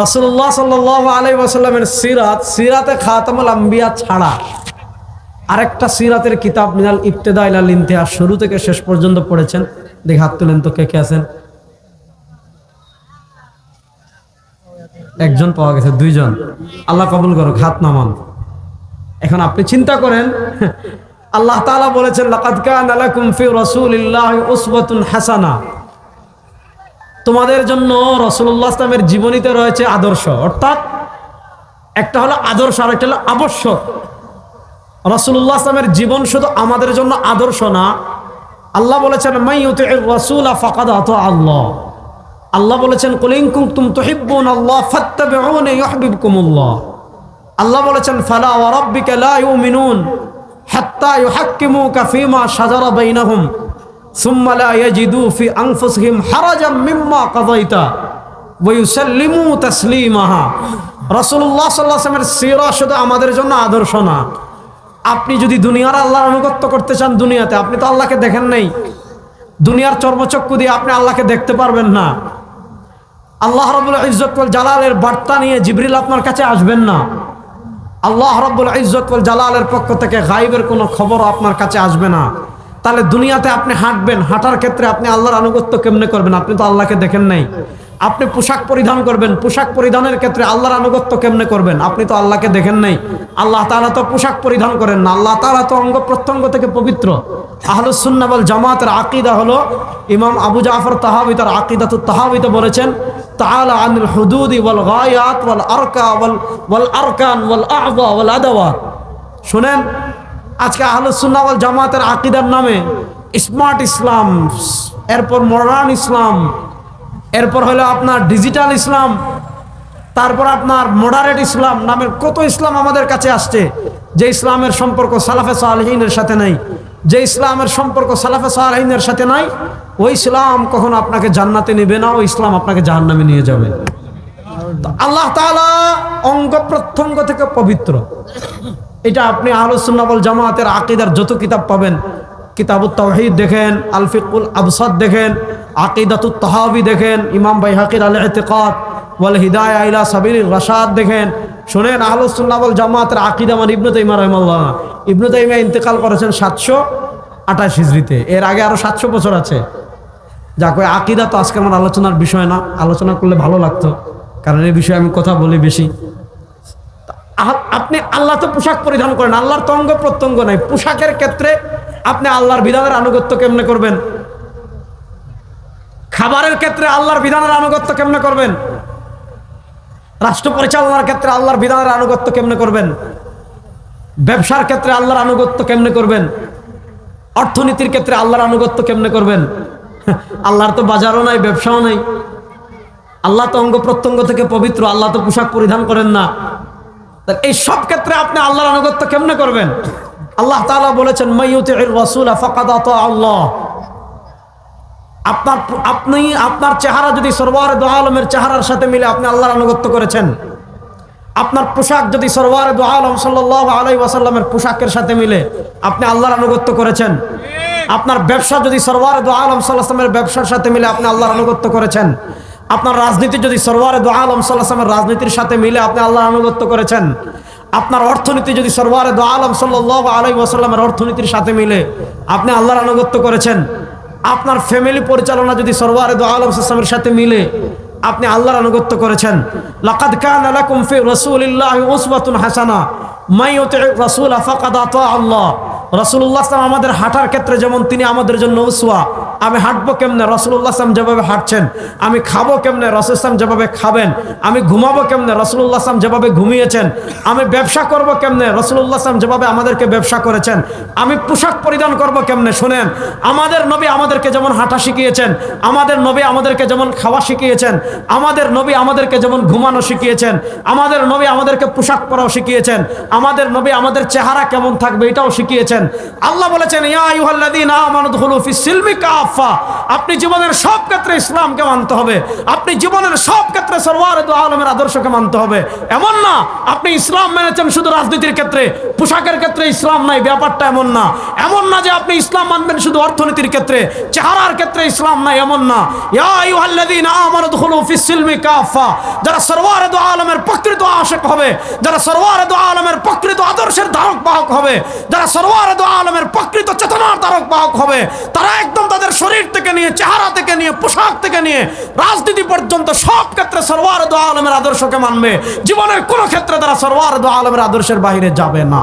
রাসুল্লাহ সাল্লাহ আলাই ওয়াসাল্লামের সিরাত, সিরাতে খাতামুল আম্বিয়া ছাড়া আরেকটা সিরাতের কিতাব মিনাল ইবতেদা ইলাল ইন্তিহাস শুরু থেকে শেষ পর্যন্ত পড়েছেন। দেখে হাত তুলেন তো কে কে আছেন? একজন পাওয়া গেছে, দুইজন। আল্লাহ কবুল করুক, হাত নামান। এখন আপনি চিন্তা করেন, আল্লাহ তাআলা বলেছেন, লাকাদ কানা লাকুম ফি রাসূলিল্লাহি উসওয়াতুন হাসানা। তোমাদের জন্য রাসূলুল্লাহ ইসলামের জীবনীতে রয়েছে আদর্শ। অর্থাৎ একটা হলো আদর্শ আর একটা হলো আবশ্যক। রাসূলুল্লাহ ইসলামের জীবন শুধু আমাদের জন্য আদর্শ না। আল্লাহ বলেছেন রাসূলা আল্লাহ। আল্লাহ বলেছেন কুনতুম তুহিব্বুন আল্লাহ ফাত্তাবিউনি ইউহিব্বুকুমুল্লাহ। আল্লাহ বলেছেন, ফালা ওয়া রাব্বিকা লা ইউমিনুন হাত্তা ইউহাক্কিমুকা শাজারা বাইনাহুম। ফি শুধু আমাদের জন্য আদর্শ না। আপনি যদি দুনিয়ার আল্লাহর আনুগত্য করতে চান দুনিয়াতে, আপনি তো আল্লাহকে দেখেন নাই। দুনিয়ার চর্মচক্ষু দিয়ে আপনি আল্লাহকে দেখতে পারবেন না। আল্লাহ রবুল ইজ্জতুল জালালের বার্তা নিয়ে জিবরিল আপনার কাছে আসবেন না। আল্লাহ রব্বুল ইজ্জতুল জালালের পক্ষ থেকে গাইবের কোনো খবর আপনার কাছে আসবে না। তাহলে দুনিয়াতে আপনি হাঁটবেন, হাঁটার ক্ষেত্রে আপনি আল্লাহর আনুগত্য কেমনে করবেন? আপনি তো আল্লাহকে দেখেন নাই। আপনি পোশাক পরিধান করবেন, পোশাক পরিধানের ক্ষেত্রে আল্লাহর আনুগত্য কেমনে করবেন? আপনি তো আল্লাহকে দেখেন নাই। আল্লাহ তাআলা তো পোশাক পরিধান করেন না। আল্লাহ তাআলা তো অঙ্গ প্রত্যঙ্গ থেকে পবিত্র। আহলুস সুন্নাহ ওয়াল জামাতের আকিদা হলো ইমাম আবু জাফর তাহাবি, তার আকীদাতুত তাহাবিতে বলেছেন, তাআলা আনিল হুদুদি আরকান আজকে ওয়াল জামাতের আকীদার নামে স্মার্ট ইসলাম, এরপর মডার্ন ইসলাম, এরপর হলো আপনার ডিজিটাল ইসলাম, তারপর আপনার মডারেট ইসলাম নামের কত ইসলাম আমাদের কাছে আসছে, যে ইসলামের সম্পর্ক সালাফে সালহিনের সাথে নাই, যে ইসলামের সম্পর্ক সালাফে সালহিনের সাথে নাই, ওই ইসলাম কখনো আপনাকে জান্নাতে নেবে না, ওই ইসলাম আপনাকে জাহান্নামে নিয়ে যাবে। আল্লাহ তাআলা অঙ্গ প্রত্যঙ্গ থেকে পবিত্র। এটা আপনি আহলুসুন্নাবল জামাতের আকিদার যত কিতাব পাবেন। কিতাবুত তাওহীদ দেখেন, আলফিকুল আবসাদ দেখেন, আকিদাতুত তাহাবি দেখেন, ইমাম বাইহাকির আল ইতিকাদ ওয়াল হিদায় ইলা সাবির রাশাদ দেখেন। শুনেন আহলুসুন্নাবল জামাতের আকিদা মানে ইবনু তাইমা রহমাল্লাহ ইবনু তাইমা ইন্তেকাল করেছেন সাতশো আঠাশ হিজড়িতে। এর আগে আরও সাতশো বছর আছে। যাক, ওই আকিদা তো আজকে আমার আলোচনার বিষয় না। আলোচনা করলে ভালো লাগতো। কারণ এই বিষয়ে আমি কথা বলি বেশি। আপনি আল্লাহ তো পোশাক পরিধান করেন, আল্লাহর তো অঙ্গ প্রত্যঙ্গ নাই। পোশাকের ক্ষেত্রে আপনি আল্লাহর বিধানের আনুগত্য কেমনে করবেন? খাবারের ক্ষেত্রে আল্লাহর বিধানের আনুগত্য কেমনে করবেন? রাষ্ট্র পরিচালনার ক্ষেত্রে আল্লাহর বিধানের আনুগত্য কেমনে করবেন? ব্যবসার ক্ষেত্রে আল্লাহর আনুগত্য কেমনে করবেন? অর্থনীতির ক্ষেত্রে আল্লাহর আনুগত্য কেমনে করবেন? আল্লাহর তো বাজারও নাই, ব্যবসাও নাই। আল্লাহ তো অঙ্গ প্রত্যঙ্গ থেকে পবিত্র, আল্লাহ তো পোশাক পরিধান করেন না। এই সব ক্ষেত্রে আপনি আল্লাহর আনুগত্য কেমনে করবেন? আল্লাহ তাআলা বলেছেন আপনার, আপনি, আপনার চেহারা যদি আলমের চেহারার সাথে মিলে আপনি আল্লাহর আনুগত্য করেছেন, আপনার পোশাক যদি সরওয়ার আলম সাল্লাল্লাহু আলাইহি ওয়াসাল্লামের পোশাকের সাথে মিলে আপনি আল্লাহর আনুগত্য করেছেন, আপনার ব্যবসা যদি সরওয়ার দো আলম সাল্লামের ব্যবসার সাথে মিলে আপনি আল্লাহর আনুগত্য করেছেন আপনার রাজনীতি যদি সরওয়ার দো আলম সাল্লামের রাজনীতির সাথে মিলে আপনি আল্লাহ আনুগত্য করেছেন, আপনার অর্থনীতি যদি সরওয়ার দো আলম সাল্লাল্লাহু আলাইহি ওয়াসাল্লামের অর্থনীতির সাথে মিলে আপনি আল্লাহর আনুগত্য করেছেন, আপনার ফ্যামিলি পরিচালনা যদি সরওয়ারে দো আলম ইসলামের সাথে মিলে আপনি আল্লাহর আনুগত্য করেছেন। লাকাদ কানা লাকুম ফি রাসূলিল্লাহি উসওয়াতুন হাসানা মাই ইউতি'র রাসূল ফাকাদ আতা আল্লাহ। রাসূলুল্লাহ সাল্লাম আমাদের হাঁটার ক্ষেত্রে যেমন তিনি আমাদের জন্য উসওয়া আমি হাঁটবো কেমনে? রাসূলুল্লাহ সাল্লাম যেভাবে হাঁটছেন, আমি খাব কেমনে? রাসূল সাল্লাম যেভাবে খাবেন, আমি ঘুমাবো কেমনে? রাসূলুল্লাহ সাল্লাম যেভাবে ঘুমিয়েছেন, আমি ব্যবসা করব কেমনে? রাসূলুল্লাহ সাল্লাম যেভাবে আমাদেরকে ব্যবসা করেছেন, আমি পোশাক পরিধান করব কেমনে? শুনেন, আমাদের নবী আমাদেরকে যেমন হাঁটা শিখিয়েছেন, আমাদের নবী আমাদেরকে যেমন খাওয়া শিখিয়েছেন, আমাদের নবী আমাদেরকে যেমন ঘুমানো শিখিয়েছেন, আমাদের নবী আমাদেরকে পোশাক পরাও শিখিয়েছেন, আমাদের নবী আমাদের চেহারা কেমন থাকবে এটাও শিখিয়েছেন। আল্লাহ বলেছেন, ইয়া আইয়ুহাল্লাযীনা আমানু দুখুলু ফিস সিলমি কাফা। কাফা আপনি জীবনের সব ক্ষেত্রে ইসলামকে মানতে হবে। আপনি জীবনের সব ক্ষেত্রে সরওয়ার আলমের আদর্শকে মানতে হবে। এমন না, আপনি ইসলাম মেনেছেন শুধু রাজনীতির ক্ষেত্রে, পোশাকের ক্ষেত্রে ইসলাম নাই, ব্যাপারটা এমন না। এমন না যে আপনি ইসলাম মানবেন শুধু অর্থনীতির ক্ষেত্রে, চেহারার ক্ষেত্রে ইসলাম নাই, এমন না। তারা একদম তাদের শরীর থেকে নিয়ে, চেহারা থেকে নিয়ে, পোশাক থেকে নিয়ে, রাজনীতি পর্যন্ত সব ক্ষেত্রে সরওয়ার দোয়া আলমের আদর্শকে মানবে। জীবনের কোনো ক্ষেত্রে তারা সরওয়ার দোয়া আলমের আদর্শের বাইরে যাবে না।